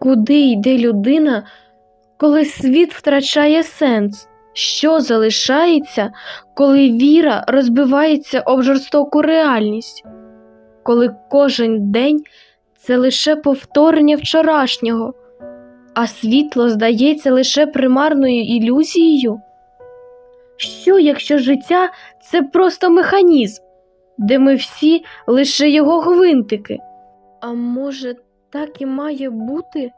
Куди йде людина, коли світ втрачає сенс? Що залишається, коли віра розбивається об жорстоку реальність? Коли кожен день це лише повторення вчорашнього, а світло здається лише примарною ілюзією? Що, якщо життя це просто механізм, де ми всі лише його гвинтики? А може, так і має бути?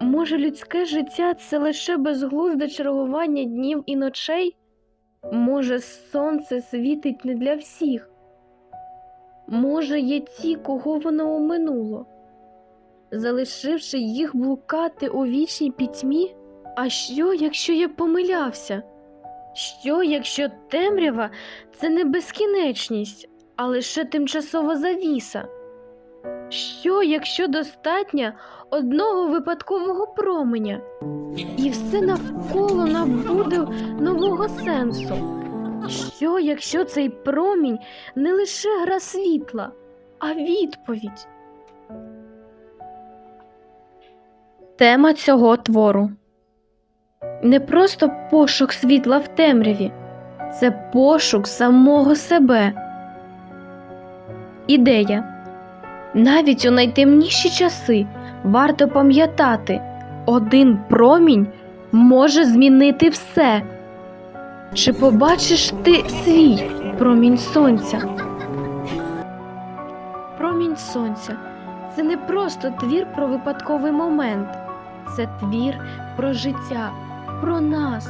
Може, людське життя це лише безглузде чергування днів і ночей? Може, сонце світить не для всіх? Може, є ті, кого воно оминуло, залишивши їх блукати у вічній пітьмі? А що, якщо я помилявся? Що, якщо темрява це не безкінечність, а лише тимчасова завіса? Що, якщо достатньо одного випадкового променя, і все навколо набуде нового сенсу? Що, якщо цей промінь не лише гра світла, а відповідь? Тема цього твору не просто пошук світла в темряві, це пошук самого себе. Ідея. Навіть у найтемніші часи варто пам'ятати, один промінь може змінити все. Чи побачиш ти свій промінь сонця? Промінь сонця це не просто твір про випадковий момент, це твір про життя, про нас,